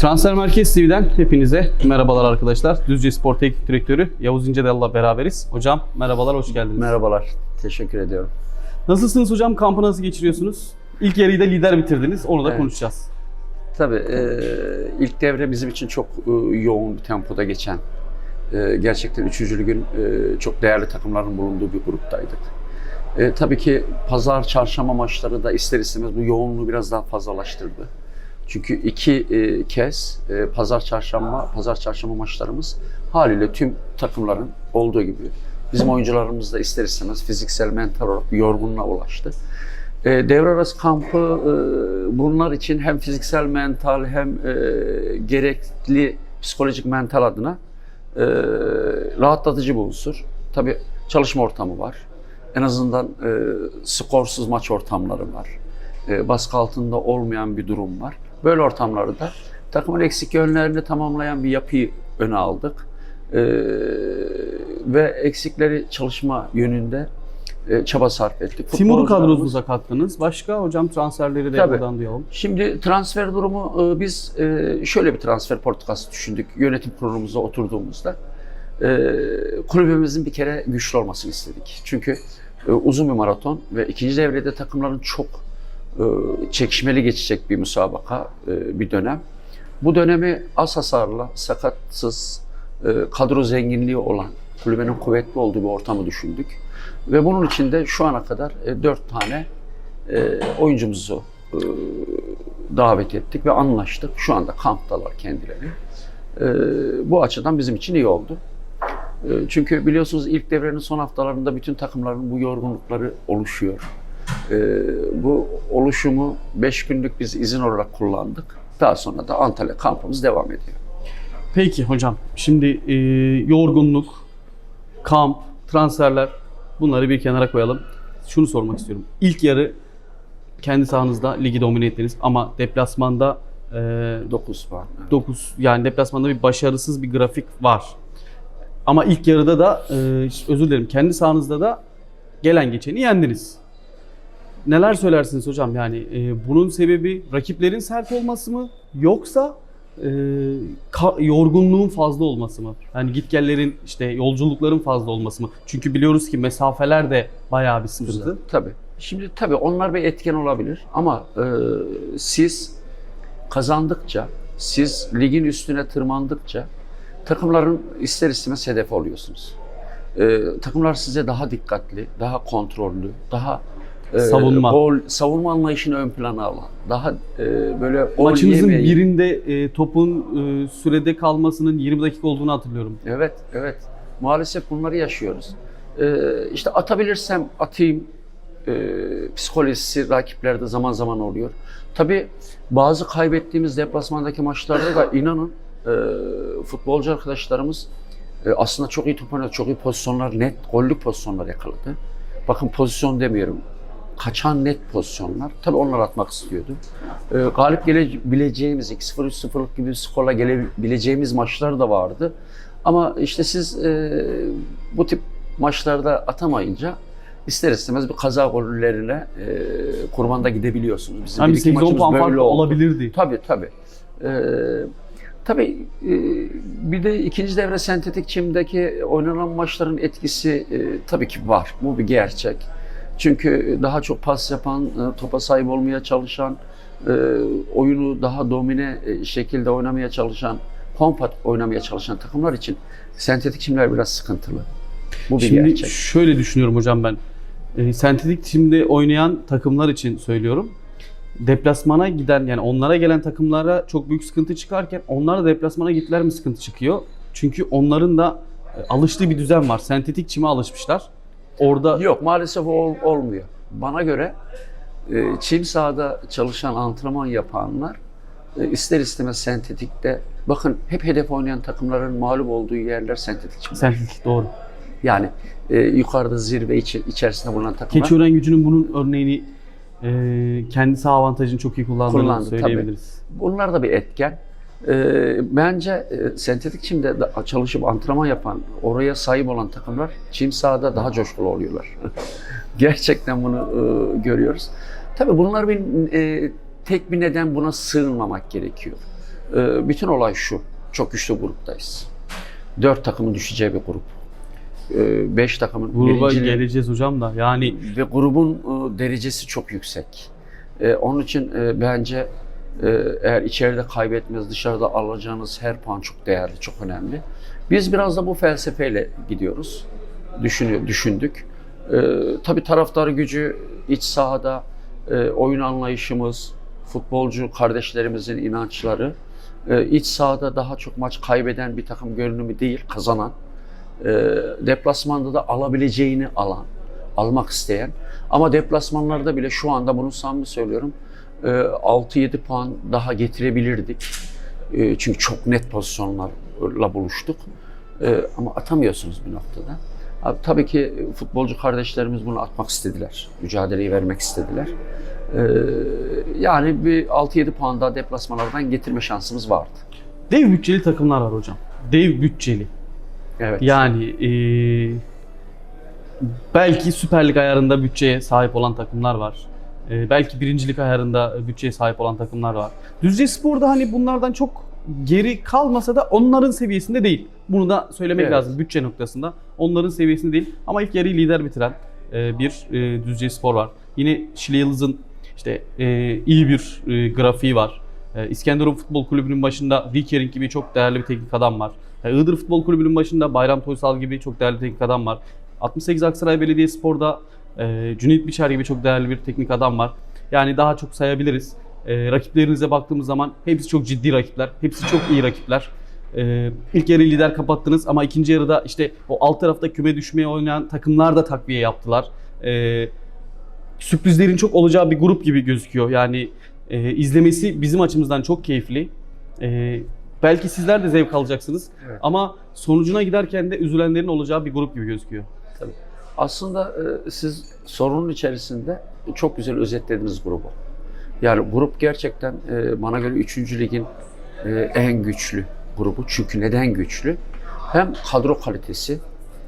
Transfer Merkez TV'den hepinize merhabalar arkadaşlar. Düzce Spor Teknik Direktörü Yavuz İncedal'la beraberiz. Hocam merhabalar, hoş geldiniz. Merhabalar, teşekkür ediyorum. Nasılsınız hocam? Kampı nasıl geçiriyorsunuz? İlk yarıyı da lider bitirdiniz. Onu da Evet. konuşacağız. Tabii e, ilk devre bizim için çok e, yoğun bir tempoda geçen, e, gerçekten üçüncü ligin e, çok değerli takımların bulunduğu bir gruptaydık. E, tabii ki pazar, çarşamba maçları da ister istemez bu yoğunluğu biraz daha fazlalaştırdı. Çünkü iki e, kez e, pazar, çarşamba, pazar, çarşamba maçlarımız haliyle tüm takımların olduğu gibi bizim oyuncularımız da ister istemez fiziksel, mental olarak bir yorgunluğa ulaştı. E, devre arası kampı e, bunlar için hem fiziksel, mental hem e, gerekli psikolojik mental adına e, rahatlatıcı bir unsur. Tabii çalışma ortamı var. En azından e, skorsuz maç ortamları var. E, baskı altında olmayan bir durum var. Böyle ortamlarda takımın eksik yönlerini tamamlayan bir yapıyı öne aldık. E, ve eksikleri çalışma yönünde e, çaba sarf ettik. Timur'u kadronuza kattınız. Başka hocam transferleri de Tabii. buradan duyalım. Şimdi transfer durumu e, biz e, şöyle bir transfer politikası düşündük yönetim kurulumuza oturduğumuzda. E, Kulübümüzün bir kere güçlü olmasını istedik. Çünkü e, uzun bir maraton ve ikinci devrede takımların çok çekişmeli geçecek bir müsabaka, e, bir dönem. Bu dönemi az hasarla, sakatsız, e, kadro zenginliği olan, kulübenin kuvvetli olduğu bir ortamı düşündük. Ve bunun için de şu ana kadar e, dört tane e, oyuncumuzu e, davet ettik ve anlaştık. Şu anda kamptalar kendileri. E, bu açıdan bizim için iyi oldu. E, çünkü biliyorsunuz ilk devrenin son haftalarında bütün takımların bu yorgunlukları oluşuyor. E, bu oluşumu 5 günlük biz izin olarak kullandık. Daha sonra da Antalya kampımız devam ediyor. Peki hocam, şimdi e, yorgunluk, kamp, transferler bunları bir kenara koyalım. Şunu sormak istiyorum. İlk yarı kendi sahanızda ligi domine ettiniz ama deplasmanda e, 9 puan. 9 yani deplasmanda bir başarısız bir grafik var. Ama ilk yarıda da e, özür dilerim kendi sahanızda da gelen geçeni yendiniz. Neler söylersiniz hocam? Yani e, bunun sebebi rakiplerin sert olması mı yoksa e, yorgunluğun fazla olması mı? Yani gitgellerin işte yolculukların fazla olması mı? Çünkü biliyoruz ki mesafeler de bayağı bir sıkıntı. Tabii. Şimdi tabii onlar bir etken olabilir ama e, siz kazandıkça, siz ligin üstüne tırmandıkça takımların ister istemez hedef oluyorsunuz. E, takımlar size daha dikkatli, daha kontrollü, daha e, Savunma. gol, savunma anlayışını ön plana alan, daha e, böyle gol Maçınızın birinde e, topun e, sürede kalmasının 20 dakika olduğunu hatırlıyorum. Evet, evet. Maalesef bunları yaşıyoruz. Ee, işte atabilirsem atayım ee, psikolojisi rakiplerde zaman zaman oluyor. Tabii bazı kaybettiğimiz deplasmandaki maçlarda da inanın ee, futbolcu arkadaşlarımız ee, aslında çok iyi top oynadı, çok iyi pozisyonlar, net gollük pozisyonlar yakaladı. Bakın pozisyon demiyorum. Kaçan net pozisyonlar. Tabii onlar atmak istiyordu. Ee, galip gelebileceğimiz 2-0, 3-0'lık gibi bir skorla gelebileceğimiz maçlar da vardı. Ama işte siz e, bu tip maçlarda atamayınca ister istemez bir kaza gollerine e, kurbanda gidebiliyorsunuz. Bizim Yani bir iki 8-10 maçımız puan böyle oldu. olabilirdi. Tabii tabii. Ee, tabii e, bir de ikinci devre sentetik çimdeki oynanan maçların etkisi e, tabii ki var. Bu bir gerçek. Çünkü daha çok pas yapan, e, topa sahip olmaya çalışan, e, oyunu daha domine e, şekilde oynamaya çalışan, kompakt oynamaya çalışan takımlar için sentetik çimler biraz sıkıntılı. Bu bir Şimdi gerçek. şöyle düşünüyorum hocam ben. E, sentetik timde oynayan takımlar için söylüyorum. Deplasmana giden yani onlara gelen takımlara çok büyük sıkıntı çıkarken onlara deplasmana gittiler mi sıkıntı çıkıyor? Çünkü onların da alıştığı bir düzen var. Sentetik çime alışmışlar. Orada Yok maalesef ol- olmuyor. Bana göre e, çim sahada çalışan, antrenman yapanlar e, ister istemez sentetikte bakın hep hedef oynayan takımların mağlup olduğu yerler sentetik çim. sentetik doğru. Yani e, yukarıda zirve içi- içerisinde bulunan takımlar Keçiören gücünün bunun örneğini e, kendi saha avantajını çok iyi kullandığını Kullandı, tabii. söyleyebiliriz. bunlar da bir etken. E, bence e, sentetik çimde çalışıp antrenman yapan, oraya sahip olan takımlar çim sahada daha coşkulu oluyorlar. Gerçekten bunu e, görüyoruz. Tabii bunlar bir e, tek bir neden buna sığınmamak gerekiyor. Ee, bütün olay şu. Çok güçlü gruptayız. Dört takımın düşeceği bir grup. Ee, beş takımın Gruba geleceğiz hocam da. Yani ve grubun e, derecesi çok yüksek. E, onun için e, bence e, eğer içeride kaybetmez dışarıda alacağınız her puan çok değerli, çok önemli. Biz biraz da bu felsefeyle gidiyoruz. Düşünüyor, düşündük. E, tabii taraftar gücü iç sahada e, oyun anlayışımız, futbolcu kardeşlerimizin inançları e, iç sahada daha çok maç kaybeden bir takım görünümü değil, kazanan. E, deplasmanda da alabileceğini alan, almak isteyen. Ama deplasmanlarda bile şu anda bunu samimi söylüyorum. E, 6-7 puan daha getirebilirdik. E, Çünkü çok net pozisyonlarla buluştuk. E, Ama atamıyorsunuz bir noktada. Abi, tabii ki futbolcu kardeşlerimiz bunu atmak istediler. Mücadeleyi vermek istediler. E, Yani bir 6-7 puan daha deplasmanlardan getirme şansımız vardı. dev bütçeli takımlar var hocam. Dev bütçeli. Evet. Yani eee, belki Süper Lig ayarında bütçeye sahip olan takımlar var. Eee, belki birincilik ayarında bütçeye sahip olan takımlar var. Düzce Spor'da hani bunlardan çok geri kalmasa da onların seviyesinde değil. Bunu da söylemek Evet. lazım bütçe noktasında. Onların seviyesinde değil. Ama ilk yarıyı lider bitiren eee, bir eee, Düzce Spor var. Yine Şile Yıldız'ın işte eee, iyi bir eee, grafiği var. Eee, İskenderun Futbol Kulübü'nün başında Vikering gibi çok değerli bir teknik adam var. E, Iğdır Futbol Kulübü'nün başında Bayram Toysal gibi çok değerli teknik adam var. 68 Aksaray Belediyespor'da e, Cüneyt Biçer gibi çok değerli bir teknik adam var. Yani daha çok sayabiliriz. E, rakiplerinize baktığımız zaman hepsi çok ciddi rakipler. Hepsi çok iyi rakipler. E, ilk yarı lider kapattınız ama ikinci yarıda işte o alt tarafta küme düşmeye oynayan takımlar da takviye yaptılar. E, sürprizlerin çok olacağı bir grup gibi gözüküyor. Yani e, izlemesi bizim açımızdan çok keyifli. E, belki sizler de zevk alacaksınız. Evet. Ama sonucuna giderken de üzülenlerin olacağı bir grup gibi gözüküyor. Aslında e, siz sorunun içerisinde çok güzel özetlediniz grubu. Yani grup gerçekten e, bana göre 3. ligin e, en güçlü grubu. Çünkü neden güçlü? Hem kadro kalitesi,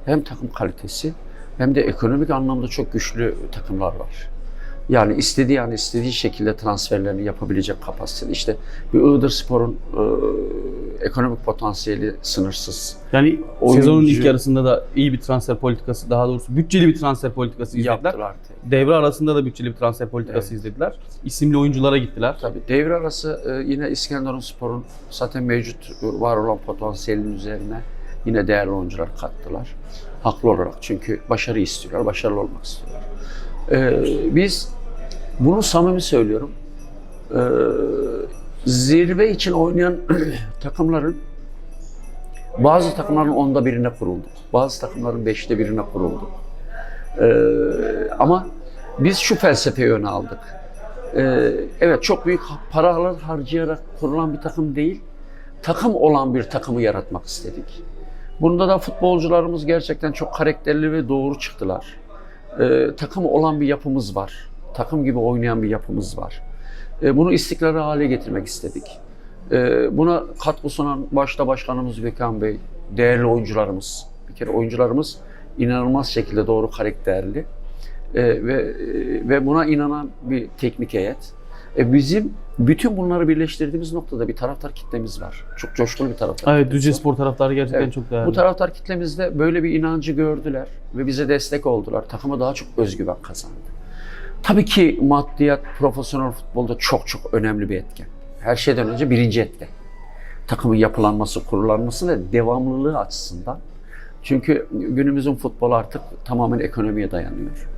hem takım kalitesi, hem de ekonomik anlamda çok güçlü takımlar var. Yani istediği yani istediği şekilde transferlerini yapabilecek kapasitede. İşte bir Iğdır Spor'un e, ekonomik potansiyeli sınırsız. Yani Oyuncu- sezonun ilk yarısında da iyi bir transfer politikası, daha doğrusu bütçeli bir transfer politikası izlediler. Yaptılar. Devre arasında da bütçeli bir transfer politikası Evet. izlediler. İsimli oyunculara gittiler. Tabii devre arası e, yine İskenderun Spor'un zaten mevcut var olan potansiyelin üzerine yine değerli oyuncular kattılar. Haklı olarak çünkü başarı istiyorlar, başarılı olmak istiyorlar. E, biz bunu samimi söylüyorum. e, zirve için oynayan takımların bazı takımların onda birine kuruldu. Bazı takımların beşte birine kuruldu. E, ama biz şu felsefeyi öne aldık. Ee, evet çok büyük paralar harcayarak kurulan bir takım değil, takım olan bir takımı yaratmak istedik. Bunda da futbolcularımız gerçekten çok karakterli ve doğru çıktılar. Ee, takım olan bir yapımız var. Takım gibi oynayan bir yapımız var. Ee, bunu istikrarlı hale getirmek istedik. Ee, buna katkı sunan başta başkanımız Gökhan Bey, değerli oyuncularımız. Bir kere oyuncularımız inanılmaz şekilde doğru karakterli. Ee, ve ve buna inanan bir teknik heyet. E, bizim bütün bunları birleştirdiğimiz noktada bir taraftar kitlemiz var. Çok coşkulu bir taraftar. Evet, Düzce. Spor taraftarı gerçekten Evet. çok değerli. Bu taraftar kitlemizde böyle bir inancı gördüler ve bize destek oldular. Takıma daha çok özgüven kazandı. Tabii ki maddiyat profesyonel futbolda çok çok önemli bir etken. Her şeyden önce birinci etken. Takımın yapılanması, kurulanması ve devamlılığı açısından. Çünkü günümüzün futbolu artık tamamen ekonomiye dayanıyor.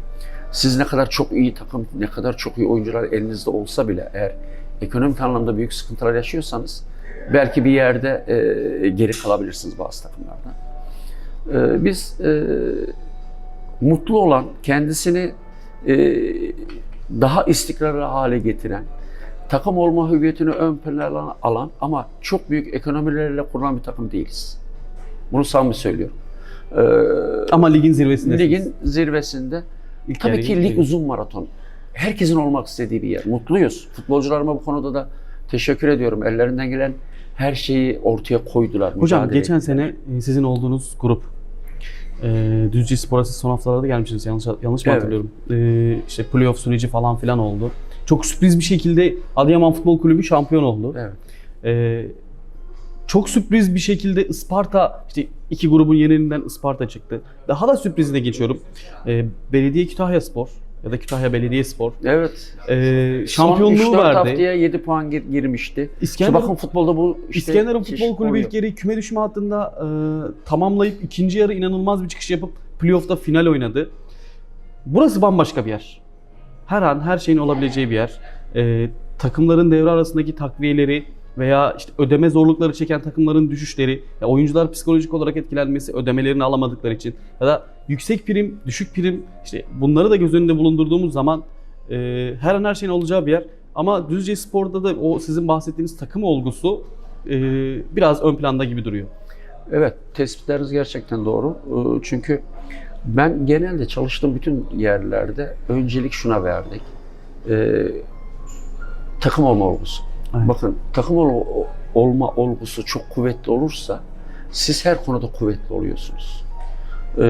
Siz ne kadar çok iyi takım, ne kadar çok iyi oyuncular elinizde olsa bile eğer ekonomik anlamda büyük sıkıntılar yaşıyorsanız belki bir yerde e, geri kalabilirsiniz bazı takımlardan. E, biz e, mutlu olan, kendisini daha istikrarlı hale getiren, takım olma hüviyetini ön plana alan ama çok büyük ekonomilerle kurulan bir takım değiliz. Bunu samimi söylüyorum. E, Ama ligin zirvesinde. ligin zirvesinde Tabii ki lig uzun maraton. Herkesin olmak istediği bir yer. Mutluyuz. Futbolcularıma bu konuda da teşekkür ediyorum. Ellerinden gelen her şeyi ortaya koydular. Hocam geçen ettiler. sene e, sizin olduğunuz grup e, Düzce Spor'a siz son haftalarda gelmişsiniz yanlış yanlış mı Evet. hatırlıyorum? E, işte playoff süreci falan filan oldu. Çok sürpriz bir şekilde Adıyaman Futbol Kulübü şampiyon oldu. Evet. Ee, çok sürpriz bir şekilde Isparta, işte iki grubun yenilinden Isparta çıktı. Daha da sürprizine geçiyorum. Ee, Belediye Kütahya Spor ya da Kütahya Belediye Spor Evet. ee, Son şampiyonluğu 3-4 verdi. haftaya 7 puan gir- girmişti. İşte İskender, bakın futbolda bu işte İskenderun çeşit Futbol Kulübü oluyor. ilk yarıyı küme düşme hattında e, tamamlayıp ikinci yarı inanılmaz bir çıkış yapıp playoff'ta final oynadı. Burası bambaşka bir yer. Her an her şeyin olabileceği bir yer. E, takımların devre arasındaki takviyeleri veya işte ödeme zorlukları çeken takımların düşüşleri, oyuncular psikolojik olarak etkilenmesi, ödemelerini alamadıkları için ya da yüksek prim, düşük prim işte bunları da göz önünde bulundurduğumuz zaman e, her an her şeyin olacağı bir yer. Ama Düzce Spor'da da o sizin bahsettiğiniz takım olgusu e, biraz ön planda gibi duruyor. Evet, tespitleriniz gerçekten doğru. Ee, Çünkü ben genelde çalıştığım bütün yerlerde öncelik şuna verdik. Ee, takım olma olgusu. Evet. Bakın takım ol- olma olgusu çok kuvvetli olursa siz her konuda kuvvetli oluyorsunuz. Ee,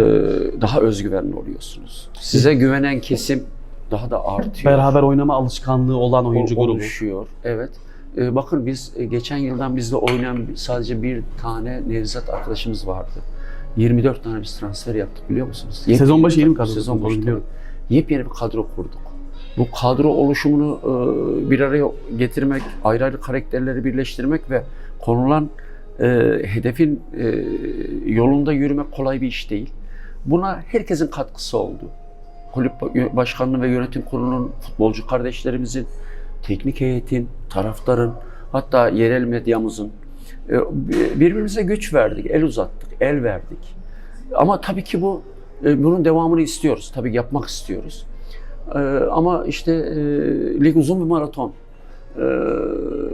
daha özgüvenli oluyorsunuz. Size güvenen kesim daha da artıyor. Beraber oynama alışkanlığı olan oyuncu grubu. oluşuyor. Evet. Ee, bakın biz e, geçen yıldan bizde oynayan sadece bir tane Nevzat arkadaşımız vardı. 24 tane biz transfer yaptık biliyor musunuz? Sezon başı yeni mi kadro Sezon başı. Yepyeni bir kadro kurduk. Bu kadro oluşumunu e, bir araya getirmek, ayrı ayrı karakterleri birleştirmek ve konulan e, hedefin e, yolunda yürümek kolay bir iş değil. Buna herkesin katkısı oldu. Kulüp başkanlığı ve yönetim kurulunun, futbolcu kardeşlerimizin, teknik heyetin, taraftarın, hatta yerel medyamızın birbirimize güç verdik, el uzattık, el verdik. Ama tabii ki bu bunun devamını istiyoruz. Tabii yapmak istiyoruz. E, Ama işte e, lig uzun bir maraton. E,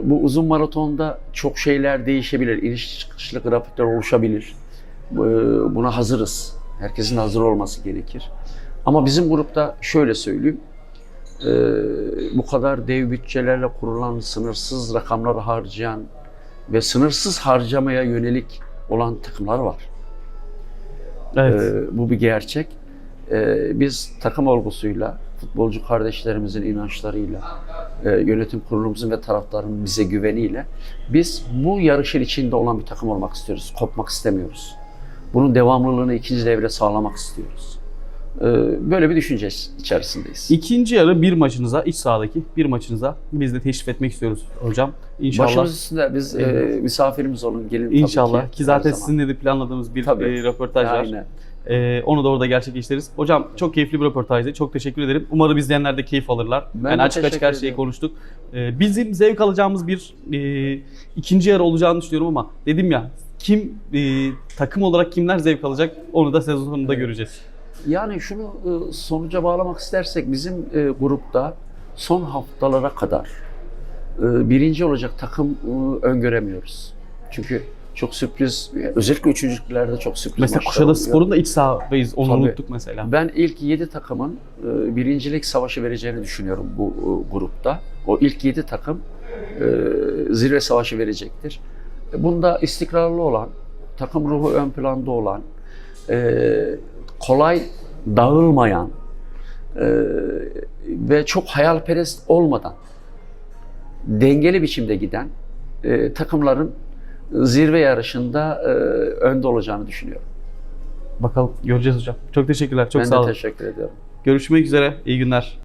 Bu uzun maratonda çok şeyler değişebilir. İniş çıkışlı grafikler oluşabilir. E, Buna hazırız. Herkesin hazır olması gerekir. Ama bizim grupta şöyle söyleyeyim. Bu kadar dev bütçelerle kurulan, sınırsız rakamları harcayan ve sınırsız harcamaya yönelik olan takımlar var. Evet. Ee, bu bir gerçek. Ee, biz takım olgusuyla, futbolcu kardeşlerimizin inançlarıyla, e, yönetim kurulumuzun ve taraftarın bize güveniyle biz bu yarışın içinde olan bir takım olmak istiyoruz. Kopmak istemiyoruz. Bunun devamlılığını ikinci devre sağlamak istiyoruz. Ee, böyle bir düşünce içerisindeyiz. İkinci yarı bir maçınıza, iç sahadaki bir maçınıza biz de teşrif etmek istiyoruz hocam. İnşallah. Başımız üstünde biz e, misafirimiz olun. Gelin tabii İnşallah. Ki, zaten sizinle de planladığımız bir Tabii. e, röportaj var. Aynen. E, onu da orada gerçekleştiririz. Hocam çok keyifli bir röportajdı. Çok teşekkür ederim. Umarım izleyenler de keyif alırlar. Ben yani açık açık her şeyi ediyorum. konuştuk. E, bizim zevk alacağımız bir e, ikinci yarı olacağını düşünüyorum ama dedim ya kim e, takım olarak kimler zevk alacak onu da sezon sonunda göreceğiz. Yani şunu e, sonuca bağlamak istersek bizim e, grupta son haftalara kadar e, birinci olacak takım e, öngöremiyoruz. Çünkü çok sürpriz, özellikle üçüncülüklerde çok sürpriz Mesela Kuşadası. Spor'un da iç sahadayız. Onu Tabii. unuttuk mesela. Ben ilk 7 takımın e, birincilik savaşı vereceğini düşünüyorum bu e, grupta. O ilk 7 takım e, zirve savaşı verecektir. Bunda istikrarlı olan, takım ruhu ön planda olan, kolay dağılmayan ve çok hayalperest olmadan dengeli biçimde giden takımların zirve yarışında e, önde olacağını düşünüyorum. Bakalım göreceğiz hocam. Çok teşekkürler. Çok ben sağ de olun. teşekkür ediyorum. Görüşmek üzere. İyi günler.